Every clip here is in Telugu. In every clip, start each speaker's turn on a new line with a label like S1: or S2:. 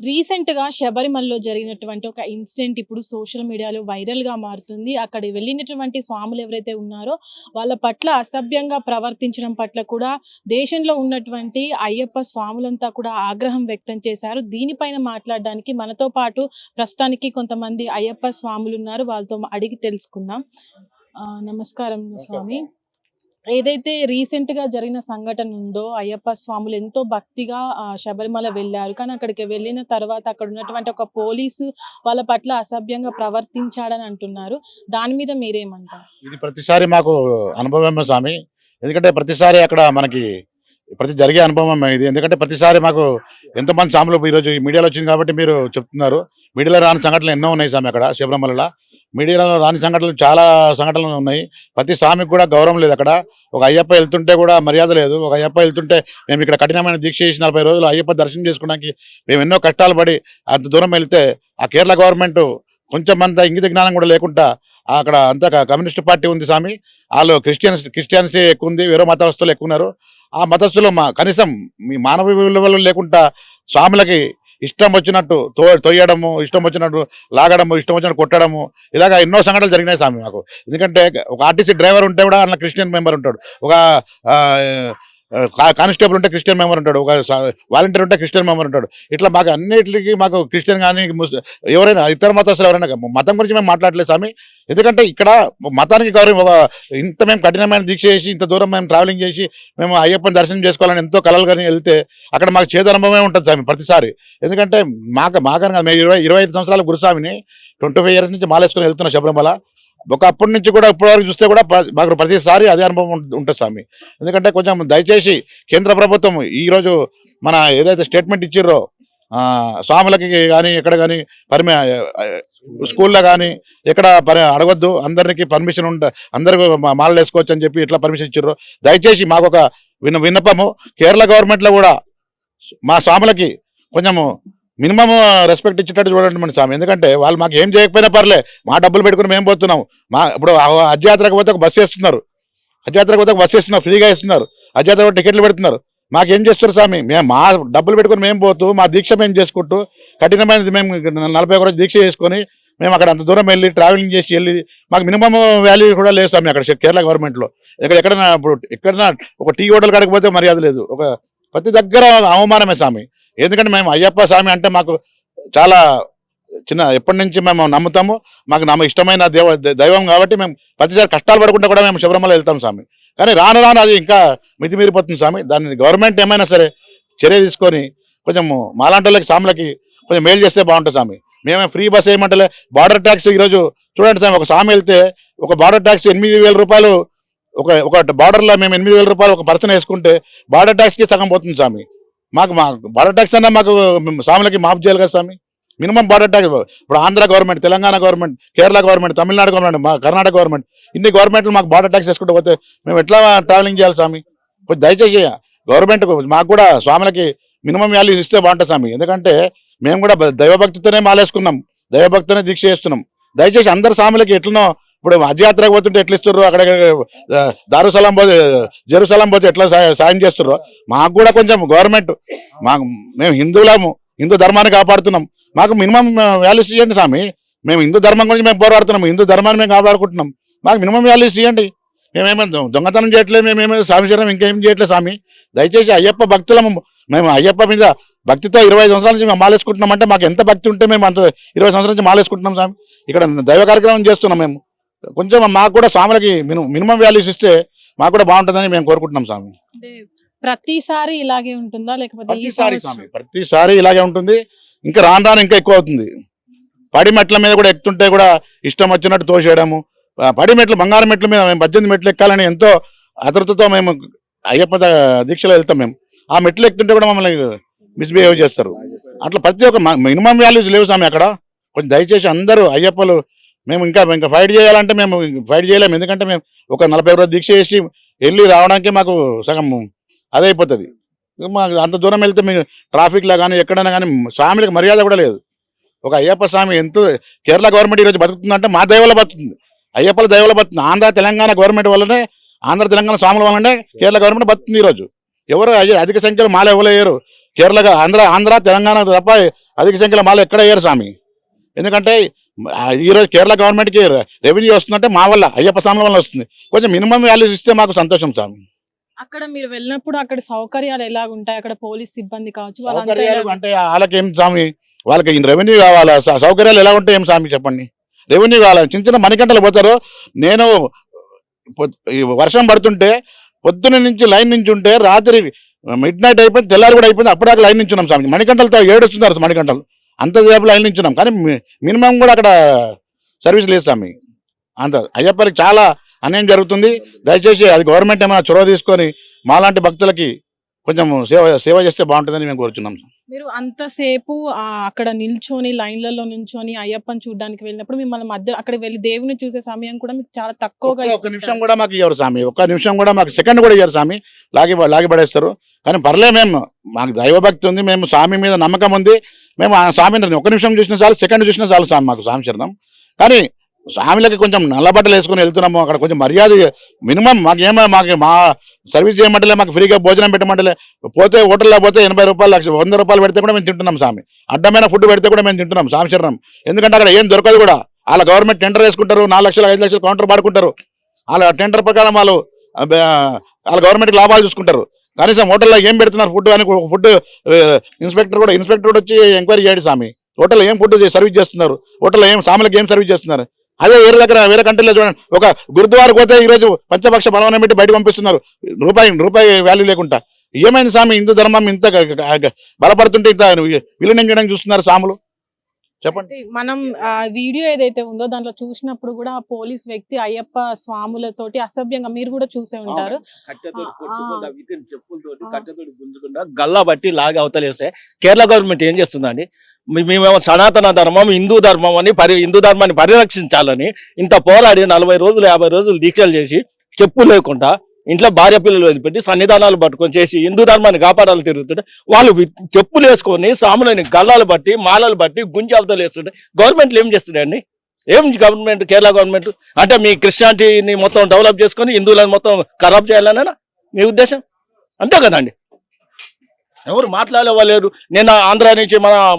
S1: రీసెంట్గా శబరిమలలో జరిగినటువంటి ఒక ఇన్సిడెంట్ ఇప్పుడు సోషల్ మీడియాలో వైరల్గా మారుతుంది. అక్కడ వెళ్ళినటువంటి స్వాములు ఎవరైతే ఉన్నారో వాళ్ళ పట్ల అసభ్యంగా ప్రవర్తించడం పట్ల కూడా దేశంలో ఉన్నటువంటి అయ్యప్ప స్వాములంతా కూడా ఆగ్రహం వ్యక్తం చేశారు. దీనిపైన మాట్లాడడానికి మనతో పాటు ప్రస్తుతానికి కొంతమంది అయ్యప్ప స్వాములు ఉన్నారు వాళ్ళతో అడిగి తెలుసుకుందాం. ఆ, నమస్కారం స్వామి. ఏదైతే రీసెంట్గా జరిగిన సంఘటన ఉందో అయ్యప్ప స్వాములు ఎంతో భక్తిగా శబరిమల వెళ్ళారు. కానీ అక్కడికి వెళ్ళిన తర్వాత అక్కడ ఉన్నటువంటి ఒక పోలీసు వాళ్ళ పట్ల అసభ్యంగా ప్రవర్తించాడని అంటున్నారు. దాని మీద మీరేమంటారు?
S2: ఇది ప్రతిసారి మాకు అనుభవమే స్వామి. ఎందుకంటే ప్రతిసారి అక్కడ మనకి ప్రతి జరిగే అనుభవం ఇది. ఎందుకంటే ప్రతిసారి మాకు ఎంతమంది సాములు ఈరోజు ఈ మీడియాలో వచ్చింది కాబట్టి మీరు చెప్తున్నారు. మీడియాలో రాని సంఘటనలు ఎన్నో ఉన్నాయి స్వామి అక్కడ శబరిమలలో. మీడియాలో రాని సంఘటనలు చాలా సంఘటనలు ఉన్నాయి. ప్రతి స్వామికి కూడా గౌరవం లేదు అక్కడ. ఒక అయ్యప్ప వెళ్తుంటే కూడా మర్యాద లేదు. ఒక అయ్యప్ప వెళ్తుంటే మేము ఇక్కడ కఠినమైన దీక్ష చేసి నలభై రోజులు అయ్యప్ప దర్శనం చేసుకోవడానికి మేము ఎన్నో కష్టాలు పడి అంత దూరం వెళ్తే ఆ కేరళ గవర్నమెంట్ కొంచెం అంత ఇంగిత జ్ఞానం కూడా లేకుండా అక్కడ అంతా కమ్యూనిస్ట్ పార్టీ ఉంది స్వామి. వాళ్ళు క్రిస్టియన్స్ క్రిస్టియన్సీ ఎక్కువ ఉంది వేరే మతస్థులు ఎక్కువ ఉన్నారు ఆ మతస్థులు మా కనీసం మీ మానవ విలువలు లేకుండా స్వాములకి ఇష్టం వచ్చినట్టు తో తొయ్యడము ఇష్టం వచ్చినట్టు లాగడము ఇష్టం వచ్చినట్టు కొట్టడము ఇలాగ ఎన్నో సంఘటనలు జరిగినాయి స్వామి మాకు. ఎందుకంటే ఒక ఆర్టీసీ డ్రైవర్ ఉంటే కూడా అందులో క్రిస్టియన్ మెంబర్ ఉంటాడు. ఒక కానిస్టేబుల్ ఉంటే క్రిస్టియన్ మెంబర్ ఉంటాడు ఒక వాలంటీర్ ఉంటే క్రిస్టియన్ మెంబర్ ఉంటాడు. ఇట్లా మాకు అన్నిటికీ మాకు క్రిస్టియన్ కానీ ఎవరైనా ఇతర మతస్థులు ఎవరైనా మతం గురించి మేము మాట్లాడలేదు స్వామి. ఎందుకంటే ఇక్కడ మతానికి గౌరవం ఇంత మేము కఠినమైన దీక్ష చేసి ఇంత దూరం మేము ట్రావెలింగ్ చేసి మేము అయ్యప్పని దర్శనం చేసుకోవాలని ఎంతో కలలు కానీ వెళ్తే అక్కడ మాకు చేదు అనుభవమే ఉంటుంది స్వామి ప్రతిసారి. ఎందుకంటే మాకు మాకని కాదు మేము ఇరవై ఇరవై ఐదు సంవత్సరాల గురుస్వామిని ట్వంటీ ఫైవ్ ఇయర్స్ నుంచి మాలేసుకొని వెళ్తున్నా శబరిమల. ఒకప్పటి నుంచి కూడా ఇప్పటివరకు చూస్తే కూడా మాకు ప్రతిసారి అదే అనుభవం ఉంటుంది స్వామి. ఎందుకంటే కొంచెం దయచేసి కేంద్ర ప్రభుత్వం ఈరోజు మన ఏదైతే స్టేట్మెంట్ ఇచ్చిర్రో స్వాములకి కానీ ఎక్కడ కానీ పరిమి స్కూల్లో కానీ ఎక్కడ పరి అడగొద్దు. అందరికి పర్మిషన్ ఉండ అందరికీ మాలలు వేసుకోవచ్చు అని చెప్పి ఇట్లా పర్మిషన్ ఇచ్చిర్రు దయచేసి మాకు ఒక విన్న విన్నపము. కేరళ గవర్నమెంట్లో కూడా మా స్వాములకి కొంచెము మినిమం రెస్పెక్ట్ ఇచ్చేటట్టు చూడండి మన స్వామి. ఎందుకంటే వాళ్ళు మాకు ఏం చేయకపోయినా పర్లే మా డబ్బులు పెట్టుకుని మేము పోతున్నాం మా ఇప్పుడు హజ్యాత్రకు అజ్యాత్రకు పోతే ఒక బస్సు వేస్తున్నారు. అజ్యాత్రకు పోతే ఒక బస్సు వేస్తున్నారు ఫ్రీగా ఇస్తున్నారు అజ్యాత్ర టికెట్లు పెడుతున్నారు. మాకేం చేస్తారు స్వామి? మేము మా డబ్బులు పెట్టుకుని మేము పోతూ మా దీక్ష మేము చేసుకుంటూ కఠినమైనది మేము నలభై ఒక రోజు దీక్ష చేసుకొని మేము అక్కడ అంత దూరం వెళ్ళి ట్రావెలింగ్ చేసి వెళ్ళి మాకు మినిమం వాల్యూ కూడా లేదు స్వామి అక్కడ కేరళ గవర్నమెంట్లో ఇక్కడ ఎక్కడైనా ఇప్పుడు ఎక్కడైనా ఒక టీ హోటల్ కడకపోతే మర్యాద లేదు. ఒక ప్రతి దగ్గర అవమానమే స్వామి. ఎందుకంటే మేము అయ్యప్ప స్వామి అంటే మాకు చాలా చిన్న ఎప్పటి నుంచి మేము నమ్ముతాము మాకు నమ్మ ఇష్టమైన దేవ దైవం కాబట్టి మేము ప్రతిసారి కష్టాలు పడకుండా కూడా మేము శబరిమల వెళ్తాం స్వామి. కానీ రాను రాను అది ఇంకా మితిమీరిపోతుంది స్వామి. దాన్ని గవర్నమెంట్ ఏమైనా సరే చర్య తీసుకొని కొంచెం మాలాంటి వాళ్ళకి స్వాములకి కొంచెం మేలు చేస్తే బాగుంటుంది స్వామి. మేమే ఫ్రీ బస్ ఏమంటలే బార్డర్ ట్యాక్స్ ఈరోజు చూడండి స్వామి ఒక స్వామి వెళ్తే ఒక బార్డర్ ట్యాక్స్ ఎనిమిది వేల రూపాయలు ఒక ఒక బార్డర్లో మేము ఎనిమిది వేల రూపాయలు ఒక పర్సన్ వేసుకుంటే బార్డర్ ట్యాక్స్కి సగం పోతుంది స్వామి. మాకు మా బార్డర్ ట్యాక్స్ అన్నా మాకు మేము స్వాములకి మాఫ్ చేయాలి కదా స్వామి? మినిమం బార్డర్ ట్యాక్స్ ఇప్పుడు Andhra government Telangana government Kerala government Tamil Nadu government మా కర్ణాటక గవర్నమెంట్ ఇన్ని గవర్నమెంట్లు మాకు బార్డర్ ట్యాక్స్ వేసుకుంటూ పోతే మేము ఎట్లా ట్రావెలింగ్ చేయాలి స్వామి? కొంచెం దయచేసి గవర్నమెంట్ మాకు కూడా స్వాములకి మినిమం వాల్యూ ఇస్తే బాగుంటుంది స్వామి. ఎందుకంటే మేము కూడా దైవభక్తితోనే మాలేసుకున్నాం. దైవభక్తితోనే దీక్ష చేస్తున్నాం. దయచేసి అందరు స్వాములకి ఎట్లనో ఇప్పుడు అధ్యాత్రకు పోతుంటే ఎట్లా ఇస్తుర్రు? అక్కడ దారుసలం పోతే జెరూసలం పోతే ఎట్లా సాయం చేస్తుర్రో? మాకు కూడా కొంచెం గవర్నమెంట్ మాకు మేము హిందువులము హిందూ ధర్మాన్ని కాపాడుతున్నాం. మాకు మినిమం వాల్యూస్ ఇవ్వండి స్వామి. మేము హిందూ ధర్మం గురించి మేము పోరాడుతున్నాం హిందూ ధర్మాన్ని మేము కాపాడుకుంటున్నాం. మాకు మినిమం వాల్యూస్ ఇవ్వండి మేమేమో దొంగతనం చేయట్లేదు మేమేమో స్వామి శరణం ఇంకేం చేయట్లేదు స్వామి. దయచేసి అయ్యప్ప భక్తులము మేము అయ్యప్ప మీద భక్తితో ఇరవై సంవత్సరాల నుంచి మేము మాలేసుకుంటున్నాం అంటే మాకు ఎంత భక్తి ఉంటే మేము అంత ఇరవై సంవత్సరాల నుంచి మాలేసుకుంటున్నాం స్వామి. ఇక్కడ దైవ కార్యక్రమం చేస్తున్నాం మేము. కొంచెం మాకు కూడా స్వాములకి మినిమం వాల్యూస్ ఇస్తే మాకు కూడా బాగుంటుందని మేము కోరుకుంటున్నాం స్వామి.
S1: ప్రతిసారి ఇలాగే ఉంటుందా? లేకపోతే
S2: ప్రతిసారి
S1: సంవత్సరం
S2: స్వామి ప్రతిసారి ఇలాగే ఉంటుంది. ఇంకా రాను రాను ఇంకా ఎక్కువ అవుతుంది. పడి మెట్ల మీద కూడా ఎక్కుతుంటే కూడా ఇష్టం వచ్చినట్టు తోసేయడము. పడి మెట్లు బంగారం మెట్ల మీద మేము పద్దెనిమిది మెట్లు ఎక్కాలని ఎంతో ఆతృతతో మేము అయ్యప్ప దీక్షలో వెళ్తాం మేము. ఆ మెట్లు ఎక్కుతుంటే కూడా మమ్మల్ని మిస్బిహేవ్ చేస్తారు. అట్లా ప్రతి ఒక్క మినిమం వాల్యూస్ లేవు స్వామి అక్కడ. కొంచెం దయచేసి అందరూ అయ్యప్పలు మేము ఇంకా ఇంకా ఫైట్ చేయాలంటే మేము ఫైట్ చేయలేము. ఎందుకంటే మేము ఒక నలభై రోజులు దీక్ష చేసి వెళ్ళి రావడానికి మాకు సగం అదైపోతుంది. అయిపోతుంది మాకు అంత దూరం వెళ్తే మేము ట్రాఫిక్లో కానీ ఎక్కడైనా కానీ స్వామిలకు మర్యాద కూడా లేదు. ఒక అయ్యప్ప స్వామి ఎంతో కేరళ గవర్నమెంట్ ఈరోజు బతుకుతుందంటే మా దైవల బతుకుతుంది. అయ్యప్పల దైవల బతుకుతుంది. ఆంధ్ర తెలంగాణ గవర్నమెంట్ వల్లనే ఆంధ్ర తెలంగాణ స్వాముల వల్లనే కేరళ గవర్నమెంట్ బతుకుతుంది ఈరోజు. ఎవరు అధిక సంఖ్యలో మాల ఇవ్వలేరు వేయరు కేరళగా ఆంధ్ర ఆంధ్ర తెలంగాణ తప్ప అధిక సంఖ్యలో మాల ఎక్కడ వేయరు స్వామి? ఎందుకంటే ఈరోజు కేరళ గవర్నమెంట్కి రెవెన్యూ వస్తుందంటే మా వల్ల అయ్యప్ప స్వాముల వల్ల వస్తుంది. కొంచెం మినిమం వాల్యూస్ ఇస్తే మాకు సంతోషం స్వామి.
S1: అక్కడ మీరు వెళ్ళినప్పుడు అక్కడ సౌకర్యాలు ఎలా ఉంటాయి? అక్కడ పోలీస్ సిబ్బంది కావచ్చు
S2: అంటే వాళ్ళకి ఏం స్వామి? వాళ్ళకి రెవెన్యూ కావాలా? సౌకర్యాలు ఎలా ఉంటాయి ఏం స్వామి చెప్పండి? రెవెన్యూ కావాలి? చిన్న చిన్న మణికంటలు పోతారు. నేను వర్షం పడుతుంటే పొద్దున నుంచి లైన్ నుంచి ఉంటే రాత్రి మిడ్ నైట్ అయిపోయింది తెల్లారి కూడా అయిపోయింది అప్పటిదాకా లైన్ నుంచి ఉన్నాం స్వామి. మణికంటలతో ఏడుస్తున్నారు మణికంటలు అంత సేపు లైన్ నుంచి ఉన్నాం కానీ మినిమం కూడా అక్కడ సర్వీస్ లేదు స్వామి. అంత అయ్యప్పకి చాలా అన్యాయం జరుగుతుంది. దయచేసి అది గవర్నమెంట్ ఏమైనా చొరవ తీసుకొని మాలాంటి భక్తులకి కొంచెం సేవ సేవ చేస్తే బాగుంటుందని మేము కోరుచున్నాం.
S1: మీరు అంతసేపు అక్కడ నిల్చొని లైన్లలో నిల్చొని అయ్యప్పని చూడడానికి వెళ్ళినప్పుడు మిమ్మల్ని మధ్య అక్కడ వెళ్ళి దేవుని చూసే సమయం కూడా మీకు చాలా తక్కువగా ఇస్తుంటారు.
S2: నిమిషం కూడా మాకు ఇవ్వరు స్వామి. ఒక్క నిమిషం కూడా మాకు సెకండ్ కూడా ఇవ్వరు స్వామి. లాగి లాగి పడేస్తారు. కానీ పర్లే మేము మాకు దైవభక్తి ఉంది మేము స్వామి మీద నమ్మకం ఉంది. మేము ఆ స్వామిని ఒక నిమిషం చూసినా చాలు సెకండ్ చూసినా చాలు స్వామి మాకు స్వామి చరణం. కానీ స్వామిలకి కొంచెం నల్లబట్టలు వేసుకుని వెళ్తున్నాము అక్కడ కొంచెం మర్యాద మినిమం. మాకేమో మాకు మా సర్వీస్ చేయమంటలే మాకు ఫ్రీగా భోజనం పెట్టమంటలే. పోతే హోటల్లో పోతే ఎనభై రూపాయలు లక్ష వంద రూపాయలు పెడితే కూడా మేము తింటున్నాం స్వామి. అడ్డమైన ఫుడ్ పెడితే కూడా మేము తింటున్నాం స్వామి చరణం. ఎందుకంటే అక్కడ ఏం దొరకదు కూడా. వాళ్ళ గవర్నమెంట్ టెండర్ వేసుకుంటారు నాలుగు లక్షలు ఐదు లక్షలు కౌంటర్ పాడుకుంటారు వాళ్ళ టెండర్ ప్రకారం వాళ్ళు వాళ్ళ గవర్నమెంట్ లాభాలు చూసుకుంటారు. కనీసం హోటల్లో ఏం పెడుతున్నారు ఫుడ్ అని ఫుడ్ ఇన్స్పెక్టర్ కూడా ఇన్స్పెక్టర్ కూడా వచ్చి ఎంక్వైరీ చేయండి స్వామి. హోటల్లో ఏం ఫుడ్ సర్వీస్ చేస్తున్నారు? హోటల్లో ఏం సాములకు ఏం సర్వీస్ చేస్తున్నారు? అదే వేరే దగ్గర వేరే కంట్రీలో చూడండి. ఒక గురుద్వారకు పోతే ఈరోజు పంచపక్ష బలవనం పెట్టి బయట పంపిస్తున్నారు. రూపాయి రూపాయి వాల్యూ లేకుండా. ఏమైంది స్వామి? హిందూ ధర్మం ఇంత బలపడుతుంటే ఇంత విలీనం చేయడానికి చూస్తున్నారు సాములు చెప్పండి.
S1: మనం ఆ వీడియో ఏదైతే ఉందో దాంట్లో చూసినప్పుడు కూడా ఆ పోలీస్ వ్యక్తి అయ్యప్ప స్వాములతోటి అసభ్యంగా మీరు కూడా చూసే ఉంటారు.
S3: చెప్పులతోటి. కట్టెతోటి గల్లా బట్టి లాగి అవతలేస్తే కేరళ గవర్నమెంట్ ఏం చేస్తుందండి? మేమేమో సనాతన ధర్మం హిందూ ధర్మం అని పరి హిందూ ధర్మాన్ని పరిరక్షించాలని ఇంత పోరాడి నలభై రోజులు యాభై రోజులు దీక్షలు చేసి చెప్పు లేకుండా ఇంట్లో భార్య పిల్లలు వదిలిపెట్టి సన్నిధానాలు పట్టుకొని చేసి హిందూ ధర్మాన్ని కాపాడాలని తిరుగుతుంటే వాళ్ళు చెప్పులు వేసుకొని సాములని గల్లాలు బట్టి మాలలు బట్టి గుంజి అవతలు వేస్తుంటే గవర్నమెంట్లు ఏం చేస్తున్నాయండి? ఏం గవర్నమెంట్ కేరళ గవర్నమెంట్? అంటే మీ క్రిస్టియానిటీని మొత్తం డెవలప్ చేసుకొని హిందువులను మొత్తం ఖరాబ్ చేయాలనేనా? మీ ఉద్దేశం? అంతే కదండి. ఎవరు మాట్లాడేవాళ్ళు నేను ఆంధ్ర నుంచి మన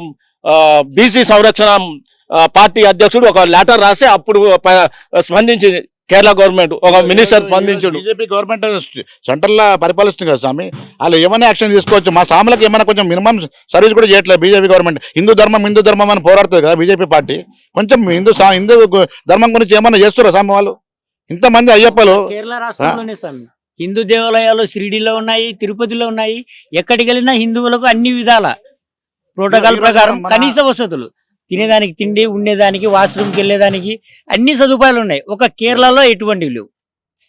S3: బీసీ సంరక్షణ పార్టీ అధ్యక్షుడు ఒక లెటర్ రాసి అప్పుడు ప- స్పందించింది. కేరళ గవర్నమెంట్ ఒక మినిస్టర్ స్పందించుడు.
S2: బీజేపీ గవర్నమెంట్ సెంట్రల్ లా పరిపాలిస్తుంది కదా స్వామి. వాళ్ళు ఏమైనా యాక్షన్ తీసుకోవచ్చు. మా సాములకు ఏమైనా కొంచెం మినిమం సర్వీస్ కూడా చేయట్లేదు బీజేపీ గవర్నమెంట్ హిందూ ధర్మం హిందూ ధర్మం అని పోరాడుతుంది కదా బీజేపీ పార్టీ. కొంచెం హిందూ సా- హిందూ ధర్మం గురించి ఏమైనా చేస్తారా స్వామి వాళ్ళు? ఇంతమంది అయ్యప్పలు
S4: కేరళ రాష్ట్రంలోనే స్వామి. హిందూ దేవాలయాలు షిరిడీలో ఉన్నాయి తిరుపతిలో ఉన్నాయి. ఎక్కడికి వెళ్ళినా హిందువులకు అన్ని విధాల ప్రోటోకాల్ ప్రకారం కనీస వసతులు. తినేదానికి తిండి ఉండేదానికి వాష్రూమ్కి వెళ్ళేదానికి అన్ని సదుపాయాలు ఉన్నాయి. ఒక కేరళలో ఎటువంటివి లేవు.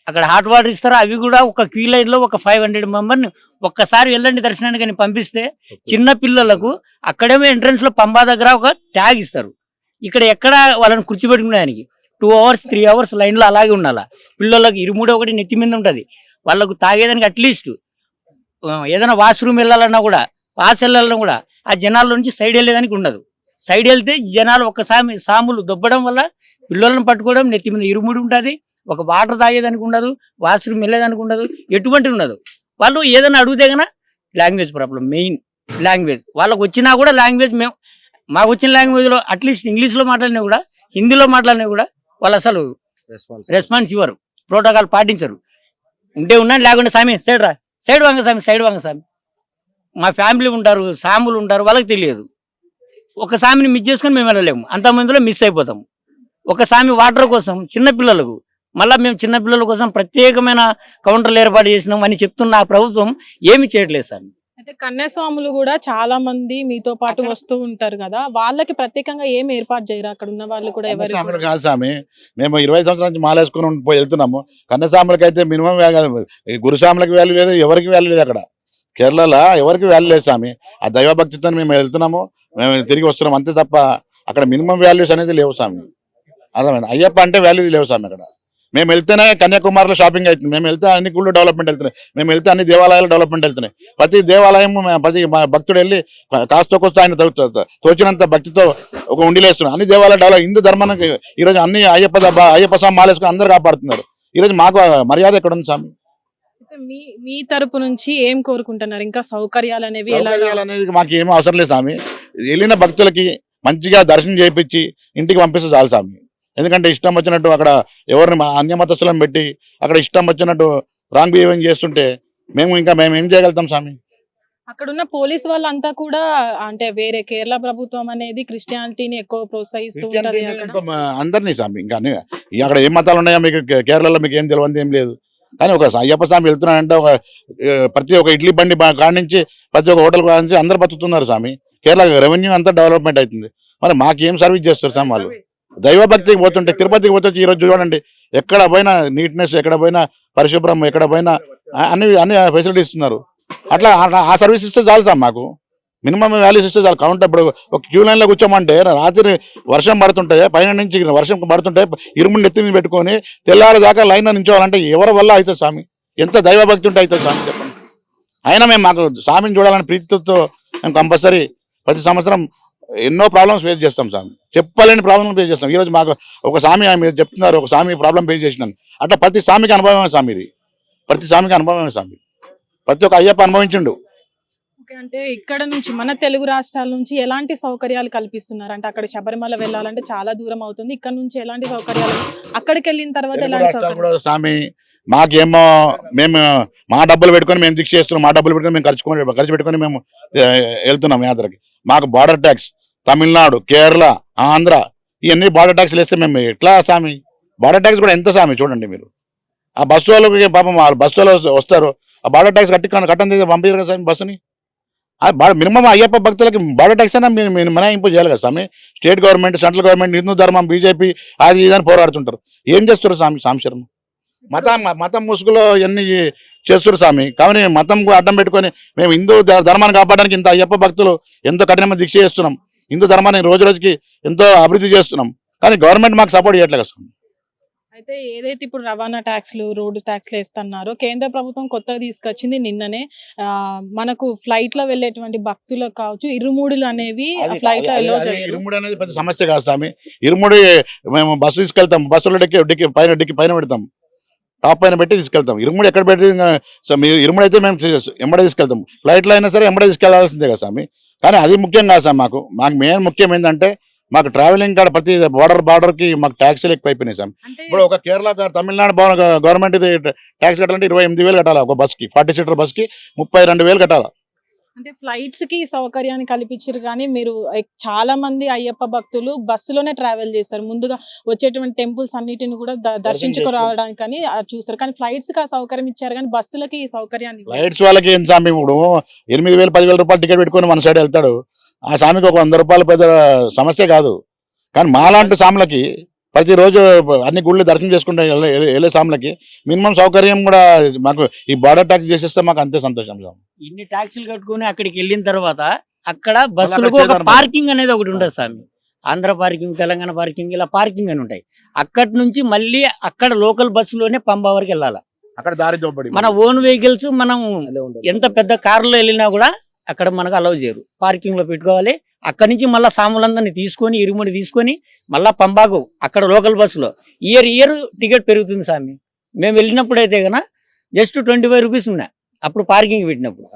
S4: అక్కడ హాట్ వాటర్ ఇస్తారు అవి కూడా ఒక క్యూ లైన్లో ఒక ఫైవ్ హండ్రెడ్ మెంబర్ని ఒక్కసారి వెళ్ళండి దర్శనానికి అని పంపిస్తే చిన్న పిల్లలకు అక్కడేమో ఎంట్రన్స్లో పంబా దగ్గర ఒక ట్యాగ్ ఇస్తారు. ఇక్కడ ఎక్కడ వాళ్ళని కూర్చోబెట్టుకునేదానికి టూ అవర్స్ త్రీ అవర్స్ లైన్లో అలాగే ఉండాలా? పిల్లలకు ఇరుముడి ఒకటి నెత్తి మీద ఉంటది. వాళ్ళకు తాగేదానికి అట్లీస్ట్ ఏదైనా వాష్రూమ్ వెళ్ళాలన్నా కూడా పాస్ వెళ్ళాలన్నా కూడా ఆ జనాల నుంచి సైడ్ వెళ్ళేదానికి ఉండదు. సైడ్ వెళ్తే జనాలు ఒక్కసారి సాములు దొబ్బడం వల్ల పిల్లలను పట్టుకోవడం నెత్తి మీద ఇరుముడి ఉంటుంది ఒక వాటర్ తాగేదానికి ఉండదు వాష్రూమ్ వెళ్ళేదానికి ఉండదు ఎటువంటి ఉండదు. వాళ్ళు ఏదైనా అడిగితే గన లాంగ్వేజ్ ప్రాబ్లం మెయిన్ లాంగ్వేజ్. వాళ్ళకి వచ్చినా కూడా లాంగ్వేజ్ మేము మాకు వచ్చిన లాంగ్వేజ్లో అట్లీస్ట్ ఇంగ్లీష్లో మాట్లాడినా కూడా హిందీలో మాట్లాడినా కూడా వాళ్ళు అసలు రెస్పాన్స్ ఇవ్వరు ప్రోటోకాల్ పాటించరు. ఉంటే ఉన్నాను లేకుండా సామి సైడ్ రా సైడ్ వాంగ సామి సైడ్ వాంగ సామి. మా ఫ్యామిలీ ఉంటారు సాములు ఉంటారు వాళ్ళకి తెలియదు. ఒక సామిని మిస్ చేసుకొని మేము వెళ్ళలేము. అంతమందిలో మిస్ అయిపోతాం ఒక సామి వాటర్ కోసం చిన్న పిల్లలకు మళ్ళీ మేము చిన్న పిల్లల కోసం ప్రత్యేకమైన కౌంటర్లు ఏర్పాటు చేసినాం అని చెప్తున్న ఆ ప్రభుత్వం ఏమి చేయట్లేదు సార్
S1: అయితే కన్యాస్వాములు కూడా చాలా మంది మీతో పాటు వస్తూ ఉంటారు కదా వాళ్ళకి ప్రత్యేకంగా ఏం ఏర్పాటు చేయరు? అక్కడ ఉన్న వాళ్ళు కూడా ఎవరు
S2: కాదు స్వామి మేము ఇరవై సంవత్సరాల నుంచి మాలేసుకుని వెళ్తున్నాము. కన్నస్వాములకి అయితే మినిమం గురుస్వాములకి వాల్యూ లేదు ఎవరికి వాల్యూ లేదు అక్కడ. కేరళలో ఎవరికి వాల్యూ లేదు స్వామి. ఆ దైవభక్తితో మేము వెళ్తున్నాము మేము తిరిగి వస్తున్నాము అంతే తప్ప అక్కడ మినిమం వాల్యూస్ అనేది లేవు స్వామి. అర్థమైంది? అయ్యప్ప అంటే వాల్యూ లేవు స్వామి అక్కడ. మేము వెళ్తేనే కన్యాకుమారిలో షాపింగ్ అవుతుంది. మేము వెళ్తే అన్ని గుళ్ళు డెవలప్మెంట్ వెళ్తున్నాయి. మేము వెళ్తే అన్ని దేవాలయాలు డెవలప్మెంట్ వెళ్తున్నాయి. ప్రతి దేవాలయం ప్రతి మా భక్తుడు వెళ్ళి కాస్త కొస్త ఆయన తోచినంత భక్తితో ఒక ఉండిలేస్తున్నాం అన్ని దేవాలయాలు డెవలప్ హిందూ ధర్మానికి ఈరోజు అన్ని అయ్యప్ప అయ్యప్ప స్వామి మాలేసుకుని అందరు కాపాడుతున్నారు. ఈరోజు మాకు మర్యాద ఎక్కడ ఉంది స్వామి?
S1: మీ మీ తరపు నుంచి ఏం కోరుకుంటున్నారు? ఇంకా సౌకర్యాలు అనేవి
S2: సౌకర్యాలు అనేది మాకు ఏమీ అవసరం లేదు స్వామి. వెళ్ళిన భక్తులకి మంచిగా దర్శనం చేయించి ఇంటికి పంపిస్తే చాలు స్వామి. ఎందుకంటే ఇష్టం వచ్చినట్టు అక్కడ ఎవరిని మా అన్య మతస్థులను పెట్టి అక్కడ ఇష్టం వచ్చినట్టు రాంగ్ బిహేవింగ్ చేస్తుంటే మేము ఇంకా మేము ఏం చేయగలుగుతాం స్వామి?
S1: అక్కడ ఉన్న పోలీస్ వాళ్ళంతా కూడా అంటే వేరే కేరళ ప్రభుత్వం అనేది క్రిస్టియానిటీని ఎక్కువ ప్రోత్సహిస్తూ
S2: అందరినీ స్వామి. ఇంకా అక్కడ ఏం మతాలు ఉన్నాయో మీకు కేరళలో మీకు ఏం తెలియదు ఏం లేదు. కానీ ఒక అయ్యప్ప స్వామి వెళ్తున్నాడంటే ఒక ప్రతి ఒక్క ఇడ్లీ బండి బా- కాడ నుంచి ప్రతి ఒక్క హోటల్ కాడ నుంచి అందరు బతుకుతున్నారు స్వామి. కేరళ రెవెన్యూ అంతా డెవలప్మెంట్ అవుతుంది. మరి మాకేం సర్వీస్ చేస్తారు స్వామి వాళ్ళు? దైవభక్తికి పోతుంటే తిరుపతికి పోతే ఈ రోజు చూడండి ఎక్కడ పోయినా నీట్నెస్ ఎక్కడ పోయినా పరిశుభ్రం ఎక్కడ పోయినా అన్ని అన్ని ఫెసిలిటీస్ ఇస్తున్నారు. అట్లా ఆ సర్వీస్ ఇస్తే చాలు సార్ మాకు. మినిమం వాల్యూస్ ఇస్తే చాలా. కౌంటర్ ఇప్పుడు ఒక క్యూ లైన్లో కూర్చోమంటే రాత్రి వర్షం పడుతుంటే పైన నుంచి వర్షం పడుతుంటే ఇరుముని ఎత్తి మీద పెట్టుకొని తెల్లారి దాకా లైన్ నించోవాలంటే ఎవరి వల్ల అవుతుంది స్వామి? ఎంత దైవభక్తి ఉంటే అవుతుంది స్వామి చెప్పండి. అయినా మేము మాకు స్వామిని చూడాలని ప్రీతితో మేము కంపల్సరీ ప్రతి సంవత్సరం ఎన్నో ప్రాబ్లమ్స్ ఫేస్ చేస్తాం స్వామి. చెప్పలేని ప్రాబ్లమ్ ఫేస్ చేస్తాం. ఈరోజు మాకు ఒక స్వామి మీరు చెప్తున్నారు ఒక స్వామి ప్రాబ్లం ఫేస్ చేసినాను. అట్లా ప్రతి స్వామికి అనుభవమే స్వామి ఇది. ప్రతి స్వామికి అనుభవమే స్వామి. ప్రతి ఒక్క అయ్యప్ప అనుభవించిండు.
S1: అంటే ఇక్కడ నుంచి మన తెలుగు రాష్ట్రాల నుంచి ఎలాంటి సౌకర్యాలు కల్పిస్తున్నారు అంటే అక్కడ శబరిమల వెళ్ళాలంటే చాలా దూరం అవుతుంది. ఇక్కడ నుంచి ఎలాంటి సౌకర్యాలు అక్కడికి వెళ్ళిన తర్వాత ఎలాంటి సౌకర్యాలు?
S2: స్వామి మాకేమో మేము మా డబ్బులు పెట్టుకొని మేము దీక్ష చేస్తున్నాం మా డబ్బులు పెట్టుకొని మేము ఖర్చుకొని ఖర్చు పెట్టుకొని మేము వెళ్తున్నాం యాత్రకి. మాకు బార్డర్ ట్యాక్స్ తమిళనాడు కేరళ ఆంధ్ర ఇవన్నీ బార్డర్ ట్యాక్స్లు వేస్తే మేము ఎట్లా స్వామి? బార్డర్ ట్యాక్స్ కూడా ఎంత స్వామి? చూడండి మీరు. ఆ బస్సు వాళ్ళకి పాపం వాళ్ళు బస్సు వాళ్ళు వస్తారు. ఆ బార్డర్ ట్యాక్స్ కట్టి కట్టని పంపించారు కదా స్వామి బస్సుని? మినిమం అయ్యప్ప భక్తులకి బాడీ ట్యాక్స్ అయినా మీరు మీరు మినహాయింపు చేయాలి కదా స్వామి. State government central government Hindu ధర్మం బీజేపీ అది ఇది అని పోరాడుతుంటారు. ఏం చేస్తారు స్వామి స్వామి శర్మ? మతం మతం ముసుగులో ఇవన్నీ చేస్తారు స్వామి? కానీ మతం అడ్డం పెట్టుకొని మేము హిందూ ధర్మాన్ని కాపాడడానికి ఇంత అయ్యప్ప భక్తులు ఎంతో కఠినమైన దీక్ష చేస్తున్నాం. హిందూ ధర్మాన్ని రోజు రోజుకి ఎంతో అభివృద్ధి చేస్తున్నాం. కానీ గవర్నమెంట్ మాకు సపోర్ట్ చేయట్లేదు కదా స్వామి.
S1: అయితే ఏదైతే ఇప్పుడు రవాణా ట్యాక్స్లు రోడ్డు ట్యాక్స్లు వేస్తున్నారో కేంద్ర ప్రభుత్వం కొత్తగా తీసుకొచ్చింది నిన్ననే. మనకు ఫ్లైట్లో వెళ్ళేటువంటి భక్తులకు కావచ్చు ఇరుముడులు అనేవి ఫ్లైట్లో
S2: ఇరుముడి అనేది పెద్ద సమస్య కాదు స్వామి. ఇరుముడి మేము బస్సు తీసుకెళ్తాం బస్సులో డిక్కి డిక్కి పైన డిక్కి పైన పెడతాం. టాప్ పైన పెట్టి తీసుకెళ్తాం. ఇరుముడి ఎక్కడ పెట్టి మీరు ఇరుముడి అయితే మేము ఎంబడే తీసుకెళ్తాం. ఫ్లైట్లో అయినా సరే ఎంబడే తీసుకెళ్ళాల్సిందే కదా స్వామి. కానీ అది ముఖ్యం కాదు సార్ మాకు. మాకు మెయిన్ ముఖ్యం ఏంటంటే మాకు ట్రావెలింగ్ కాడ ప్రతి బార్డర్ బార్డర్కి మాకు ట్యాక్సీలు ఎక్కువ అయిపోయినాయి సార్ ఇప్పుడు ఒక కేరళ తమిళనాడు గవర్నమెంట్ ట్యాక్స్ కట్టాలంటే ఇరవై ఎనిమిది వేలు కట్టాలి ఒక బస్కి ఫార్టీ సీటర్ బస్కి ముప్పై రెండు వేలు కట్టాలి?
S1: అంటే ఫ్లైట్స్కి సౌకర్యాన్ని కల్పించారు కానీ మీరు చాలా మంది అయ్యప్ప భక్తులు బస్సులోనే ట్రావెల్ చేస్తారు. ముందుగా వచ్చేటువంటి టెంపుల్స్ అన్నిటిని కూడా దర్శించుకురావడానికి ఆ చూస్తారు. కానీ ఫ్లైట్స్కి ఆ సౌకర్యం ఇచ్చారు కానీ బస్సులకి ఈ సౌకర్యాన్ని ఇవ్వలేదు.
S2: లైట్స్ వాళ్ళకి ఏం స్వామి ఇప్పుడు ఎనిమిది వేలు పదివేల రూపాయలు టికెట్ పెట్టుకొని మన సైడ్ వెళ్తాడు. ఆ స్వామికి ఒక వంద రూపాయలు పెద్ద సమస్య కాదు. కానీ మాలాంటి స్వాములకి ప్రతిరోజు అన్ని గుళ్ళు దర్శనం చేసుకుంటే వెళ్ళే- స్వాములకి మినిమం సౌకర్యం కూడా మాకు ఈ బార్డర్ ట్యాక్స్ చేసేస్తే మాకు అంతే సంతోషం స్వామి
S4: ఇన్ని ట్యాక్సీలు కట్టుకుని అక్కడికి వెళ్ళిన తర్వాత అక్కడ బస్సులకు ఒక. పార్కింగ్ అనేది ఒకటి ఉంటుంది స్వామి ఆంధ్ర పార్కింగ్ తెలంగాణ పార్కింగ్ ఇలా పార్కింగ్ అని ఉంటాయి. అక్కడి నుంచి మళ్ళీ అక్కడ లోకల్ బస్సులోనే పంబా వరకు వెళ్ళాలి.
S2: అక్కడ దారి
S4: మన ఓన్ వెహికల్స్ మనం ఎంత పెద్ద కారులో వెళ్ళినా కూడా అక్కడ మనకు అలౌ చేయరు. పార్కింగ్లో పెట్టుకోవాలి. అక్కడి నుంచి మళ్ళీ సాములందరినీ తీసుకొని ఇరుముడి తీసుకొని మళ్ళా పంబాకు అక్కడ లోకల్ బస్సులో ఇయర్ ఇయర్ టికెట్ పెరుగుతుంది స్వామి. మేము వెళ్ళినప్పుడు అయితే కనుక జస్ట్ ట్వంటీ ఫైవ్ రూపీస్ ఉన్నాయి. అప్పుడు పార్కింగ్ పెట్టినప్పుడు.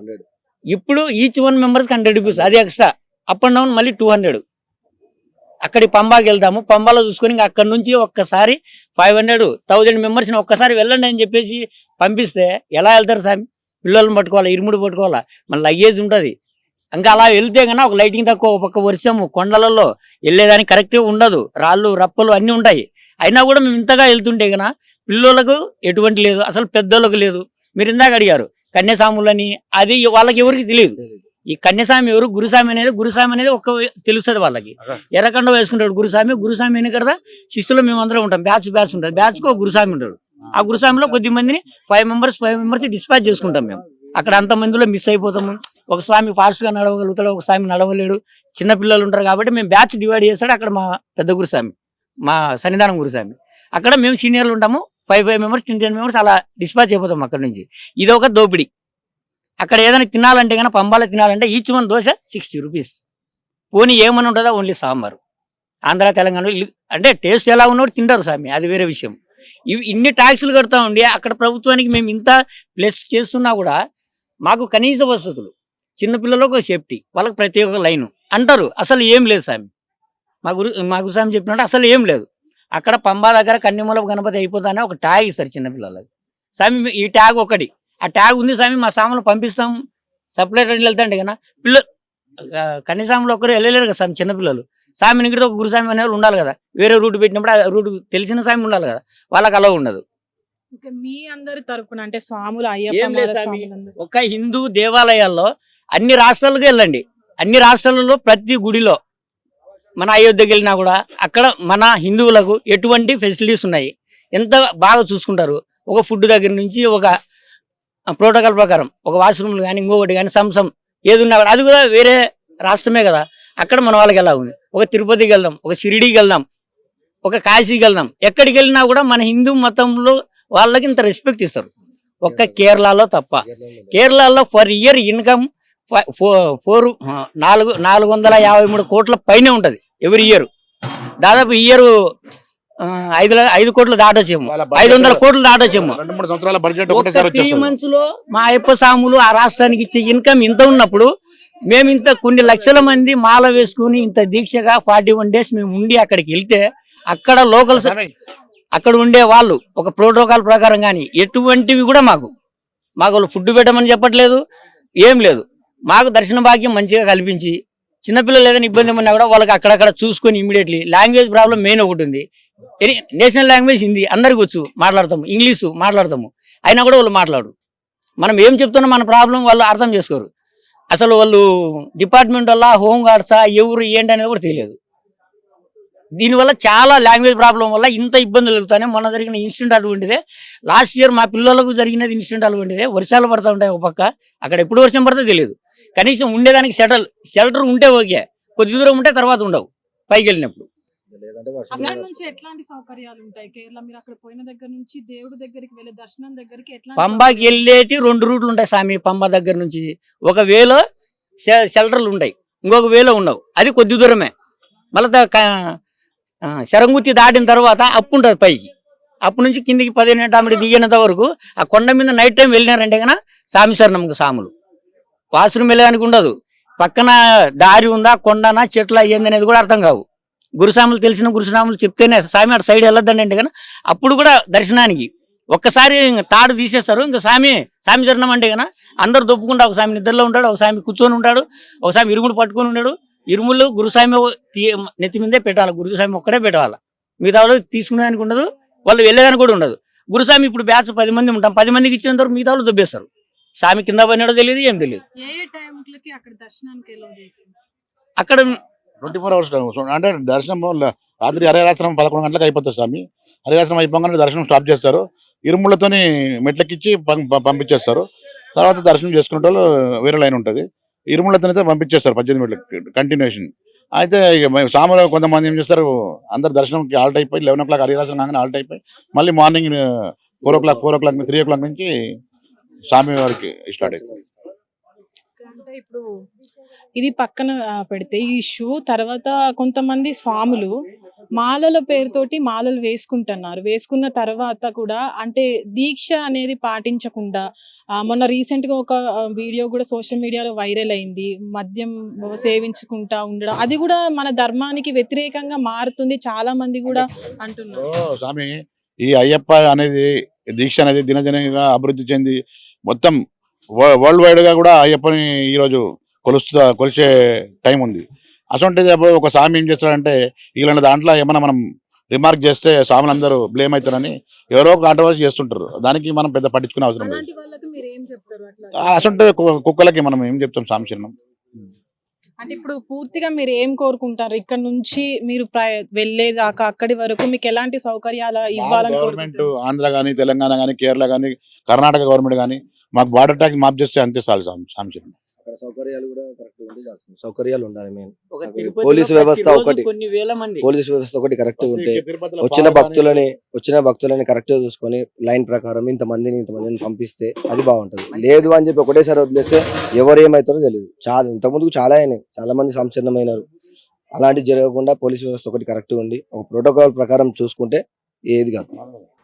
S4: ఇప్పుడు ఈచ్ వన్ మెంబర్స్కి హండ్రెడ్ రూపీస్ అది ఎక్స్ట్రా అప్ అండ్ డౌన్ మళ్ళీ టూ హండ్రెడ్ అక్కడి పంబాకి వెళ్తాము పంబాలో చూసుకొని ఇంకా అక్కడి నుంచి ఒక్కసారి ఫైవ్ హండ్రెడ్ థౌజండ్ మెంబర్స్ని ఒక్కసారి వెళ్ళండి అని చెప్పేసి పంపిస్తే ఎలా వెళ్తారు స్వామి? పిల్లల్ని పట్టుకోవాలా ఇరుముడు పట్టుకోవాలా? మన లగేజ్ ఉంటుంది. ఇంకా అలా వెళ్తే కన్నా ఒక లైటింగ్ తక్కువ ఒక పక్క వర్షము కొండలలో వెళ్ళేదానికి కరెక్ట్గా ఉండదు. రాళ్ళు రప్పలు అన్నీ ఉంటాయి. అయినా కూడా మేము ఇంతగా వెళ్తుంటే కన్నా పిల్లలకు ఎటువంటి లేదు అసలు పెద్దోళ్ళకు లేదు. మీరు ఇందాక అడిగారు కన్యాసాములని అది వాళ్ళకి ఎవరికి తెలియదు. ఈ కన్యాస్వామి ఎవరు? గురుస్వామి అనేది గురుస్వామి అనేది ఒక్క తెలుస్తుంది వాళ్ళకి. ఎర్రకండ వేసుకుంటాడు గురుస్వామి గురుస్వామి వెనుకడదా శిష్యులు మేము అందరం ఉంటాం. బ్యాచ్ బ్యాచ్ ఉంటుంది. బ్యాచ్కి ఒక గురుస్వామి ఉంటాడు. ఆ గురుస్వామిలో కొద్ది మందిని five members five members dispatch చేసుకుంటాం మేము. అక్కడ అంత మందిలో మిస్ అయిపోతాము. ఒక స్వామి ఫాస్ట్గా నడవగలుగుతాడు ఒక స్వామి నడవలేడు. చిన్న పిల్లలు ఉంటారు కాబట్టి మేము బ్యాచ్ డివైడ్ చేస్తాడు అక్కడ మా పెద్ద గురుస్వామి మా సన్నిధానం గురుస్వామి అక్కడ మేము సీనియర్లు ఉంటాము five five members ten ten members అలా డిస్పాచ్ అయిపోతాం అక్కడ నుంచి. ఇది ఒక దోపిడీ. అక్కడ ఏదైనా తినాలంటే కానీ పంబాల తినాలంటే each one dosa sixty rupees. పోనీ ఏమని ఉంటుందో? ఓన్లీ సాంబారు. ఆంధ్ర తెలంగాణలో అంటే టేస్ట్ ఎలా ఉన్నోడు తింటారు స్వామి అది వేరే విషయం. ఇన్ని ట్యాక్సులు కడతా ఉండి అక్కడ ప్రభుత్వానికి మేము ఇంత ప్లస్ చేస్తున్నా కూడా మాకు కనీస వసతులు. చిన్నపిల్లలకు ఒక సేఫ్టీ వాళ్ళకి ప్రతి ఒక్క లైన్. అంటారు అసలు ఏం లేదు స్వామి మా గురు మా గురుస్వామి చెప్పినట్టు అసలు ఏం లేదు. అక్కడ పంబా దగ్గర కన్యమూల గణపతి అయిపోతానే ఒక ట్యాగ్ ఇస్తారు చిన్నపిల్లలకి స్వామి ఈ ట్యాగ్ ఒకటి. ఆ ట్యాగ్ ఉంది స్వామి మా సాములు పంపిస్తాం. సప్లైట్ వెళ్తాండి కదా పిల్ల కన్యస్వాములు ఒకరు వెళ్ళలేరు కదా స్వామి చిన్నపిల్లలు స్వామి నిగిరితో ఒక గురుస్వామి అనేవాళ్ళు ఉండాలి కదా. వేరే రూట్ పెట్టినప్పుడు ఆ రూట్ తెలిసిన స్వామి ఉండాలి కదా. వాళ్ళకి అలా ఉండదు.
S1: ఓకే, మీ అందరి తరపున అంటే స్వాములు అయ్యప్ప
S4: ఏం లేదు
S1: మాల
S4: స్వామి.
S1: స్వాములందరూ.
S4: ఒక హిందూ దేవాలయాల్లో అన్ని రాష్ట్రాలకు వెళ్ళండి. అన్ని రాష్ట్రాలలో ప్రతి గుడిలో మన అయోధ్యకి వెళ్ళినా కూడా అక్కడ మన హిందువులకు ఎటువంటి ఫెసిలిటీస్ ఉన్నాయి. ఎంత బాగా చూసుకుంటారు. ఒక ఫుడ్ దగ్గర నుంచి ఒక ప్రోటోకాల్ ప్రకారం ఒక వాష్రూమ్లు కానీ ఇంకొకటి కానీ సంసం ఏది ఉన్నా కూడా అది కూడా వేరే రాష్ట్రమే కదా. అక్కడ మన వాళ్ళకి ఎలా ఉంది? ఒక తిరుపతికి వెళ్దాం ఒక షిరిడీకి వెళ్దాం ఒక కాశీకి వెళ్దాం. ఎక్కడికి వెళ్ళినా కూడా మన హిందూ మతంలో వాళ్ళకి ఇంత రెస్పెక్ట్ ఇస్తారు. ఒక్క కేరళలో తప్ప. కేరళలో ఫర్ ఇయర్ ఇన్కమ్ ఫోర్ నాలుగు నాలుగు వందల యాభై మూడు కోట్ల పైనే ఉంటది ఎవ్రీ ఇయర్. దాదాపు ఇయర్ ఐదు ఐదు కోట్లు దాటొచ్చేమో. ఐదు వందల కోట్లు దాటొచ్చేమో.
S2: రెండు మూడు సంవత్సరాల బడ్జెట్
S4: ఒక
S2: ఒకటేసారి
S4: త్రీ మంత్స్లో మా అయ్యప్ప సాములు ఆ రాష్ట్రానికి ఇచ్చే ఇన్కమ్ ఇంత ఉన్నప్పుడు మేము ఇంత కొన్ని లక్షల మంది మాల వేసుకుని ఇంత దీక్షగా ఫార్టీ వన్ డేస్ మేము ఉండి అక్కడికి వెళ్తే అక్కడ లోకల్ అక్కడ ఉండే వాళ్ళు ఒక ప్రోటోకాల్ ప్రకారం కానీ ఎటువంటివి కూడా మాకు. మాకు వాళ్ళు ఫుడ్ పెట్టమని చెప్పట్లేదు ఏం లేదు. మాకు దర్శన భాగ్యం మంచిగా కల్పించి చిన్నపిల్లలు ఏదైనా ఇబ్బంది ఉన్నా కూడా వాళ్ళకి అక్కడక్కడ చూసుకొని ఇమీడియట్లీ లాంగ్వేజ్ ప్రాబ్లం మెయిన్ ఒకటి ఉంది. నేషనల్ లాంగ్వేజ్ హిందీ అందరికి వచ్చు మాట్లాడతాము. ఇంగ్లీషు మాట్లాడతాము. అయినా కూడా వాళ్ళు మాట్లాడు మనం ఏం చెప్తున్నా మన ప్రాబ్లం వాళ్ళు అర్థం చేసుకోరు. అసలు వాళ్ళు డిపార్ట్మెంట్ వల్ల హోమ్ గార్డ్సా ఎవరు ఏంటి అనేది కూడా తెలియదు. దీనివల్ల చాలా లాంగ్వేజ్ ప్రాబ్లం వల్ల ఇంత ఇబ్బందులు కలుగుతాయి మొన్న జరిగిన ఇన్సిడెంట్ అటువంటిదే. లాస్ట్ ఇయర్ మా పిల్లలకు జరిగినది ఇన్సిడెంట్ అటువంటిదే. వర్షాలు పడతా ఉంటాయి ఒక పక్క. అక్కడ ఎప్పుడు వర్షం పడితే తెలియదు. కనీసం ఉండేదానికి షెటల్ షెల్టర్ ఉంటే ఓకే. కొద్ది దూరం ఉంటే తర్వాత ఉండవు. పైకి వెళ్ళినప్పుడు.
S1: అక్కడ నుంచి ఎట్లాంటి సౌకర్యాలు ఉంటాయి? కేరళ మీరు అక్కడ పోయిన దగ్గర నుంచి దేవుడి దగ్గరికి వెళ్ళే దర్శనం దగ్గరికి ఎట్లాంటి
S4: పంబాకి వెళ్ళేటి రెండు రూట్లు ఉంటాయి స్వామి పంబ దగ్గర నుంచి. ఒక వేలో షెల్టర్లు ఉంటాయి. ఇంకొక వేలో ఉండవు. అది కొద్ది దూరమే. మళ్ళీ శరంగుత్తి దాటిన తర్వాత అప్పు ఉంటుంది పైకి. అప్పు నుంచి కిందికి పదిహేను టామిడి దిగినంత వరకు ఆ కొండ మీద నైట్ టైం వెళ్ళినారంటే కనుక సామి శరణంకు సాములు. వాష్రూమ్ వెళ్ళడానికి ఉండదు. పక్కన దారి ఉందా కొండనా చెట్ల అయ్యింది అనేది కూడా అర్థం కావు. గురుసాములు తెలిసిన గురుసాములు చెప్తేనే సామి అటు సైడ్ వెళ్ళొద్దండి అంటే కనుక అప్పుడు కూడా దర్శనానికి ఒక్కసారి ఇంక తాడు తీసేస్తారు. ఇంకా సామి సామి చరణం అంటే కనుక అందరు దొప్పుకుంటా ఒక సామి నిద్రలో ఉంటాడు ఒక సామి కూర్చొని ఉంటాడు ఒక సామి ఇరుముడు పట్టుకొని ఉన్నాడు. ఇరుములు గురుసామి తీ- నెత్తి మీదే పెట్టాలి. గురుసామి ఒక్కడే పెట్టాలి. మిగతా వాళ్ళు తీసుకునేదానికి ఉండదు వాళ్ళు వెళ్ళేదానికి కూడా ఉండదు. గురుసామి ఇప్పుడు బ్యాచ్ పది మంది ఉంటాం. పది మందికి ఇచ్చినంత వరకు మిగతా వాళ్ళు దొబ్బేస్తారు. సామి కింద పడినాడో తెలియదు ఏం తెలియదు.
S1: అక్కడ
S2: ట్వంటీ ఫోర్ అవర్స్ అంటే దర్శనం రాత్రి హరేరాశ్రమం పదకొండు గంటలకు అయిపోతుంది స్వామి. హరేరాశ్రమం అయిపోగానే దర్శనం స్టాప్ చేస్తారు. ఇరుములతోని మెట్లకిచ్చి పంపించేస్తారు. తర్వాత దర్శనం చేసుకునే వాళ్ళు వేరే లైన్ ఉంటుంది. ఇరుములతోనైతే పంపించేస్తారు పద్దెనిమిది మెట్లకి కంటిన్యూషన్ అయితే ఇక సాములు కొంతమంది ఏం చేస్తారు అందరు దర్శనంకి ఆల్ట్ అయిపోయి లెవెన్ ఓ క్లాక్ హరిరాశ్రమం కాగానే ఆల్ట్ అయిపోయి మళ్ళీ morning four o'clock four o'clock three o'clock నుంచి స్వామి వారికి స్టార్ట్ అవుతుంది
S1: అంటే ఇప్పుడు ఇది పక్కన పెడితే ఈ షూ తర్వాత కొంతమంది స్వాములు మాలల పేరుతోటి మాలలు వేసుకుంటున్నారు. వేసుకున్న తర్వాత కూడా అంటే దీక్ష అనేది పాటించకుండా మొన్న రీసెంట్గా ఒక వీడియో కూడా సోషల్ మీడియాలో వైరల్ అయింది. మద్యం సేవించుకుంటా ఉండడం అది కూడా మన ధర్మానికి వ్యతిరేకంగా మారుతుంది చాలా మంది కూడా అంటున్నారు.
S2: స్వామి ఈ అయ్యప్ప అనేది దీక్ష అనేది దినదినంగా అభివృద్ధి చెంది మొత్తం వరల్డ్ వైడ్గా కూడా అయ్యప్పని ఈరోజు కొలుస్తా కొలిచే టైం ఉంది. అసొంటిది అప్పుడు ఒక స్వామి ఏం చేస్తాడంటే ఇలాంటి దాంట్లో ఏమైనా మనం రిమార్క్ చేస్తే స్వాములందరూ బ్లేమ్ అవుతారని ఎవరో కాంట్రవర్సీ చేస్తుంటారు. దానికి మనం పెద్ద పట్టించుకునే అవసరం లేదు. అసొంటి కుక్కలకి మనం ఏం చెప్తాం స్వామి చిహ్నం
S1: అంటే ఇప్పుడు పూర్తిగా మీరు ఏం కోరుకుంటారు? ఇక్కడ నుంచి మీరు వెళ్ళేదాకా అక్కడి వరకు మీకు ఎలాంటి సౌకర్యాలు ఇవ్వాలని
S2: గవర్నమెంట్ ఆంధ్ర కానీ తెలంగాణ కానీ కేరళ కానీ కర్ణాటక గవర్నమెంట్ కానీ మాకు బార్డర్ ట్యాక్స్ మాఫ్ చేస్తే అంతే చాలు
S5: అక్కడ సౌకర్యాలు కూడా కరెక్ట్ ఉంటే చాలు. సౌకర్యాలు ఉండాలి మెయిన్ పోలీసు వ్యవస్థ ఒకటి.
S4: కొన్ని వేల మంది.
S5: పోలీస్ వ్యవస్థ ఒకటి కరెక్ట్ ఉంటే వచ్చిన భక్తులని వచ్చిన భక్తులని కరెక్ట్ చూసుకొని లైన్ ప్రకారం ఇంత మందిని ఇంత మందిని పంపిస్తే అది బాగుంటది. లేదు అని చెప్పి ఒకటేసారి వదిలేస్తే ఎవరు ఏమవుతారో తెలియదు చాలా ఇంత ముందుకు చాలా అయినాయి. చాలా మంది సంచలనమైనారు అలాంటి జరగకుండా పోలీస్ వ్యవస్థ ఒకటి కరెక్ట్ ఉండి ఒక ప్రోటోకాల్ ప్రకారం చూసుకుంటే ఏది కాదు.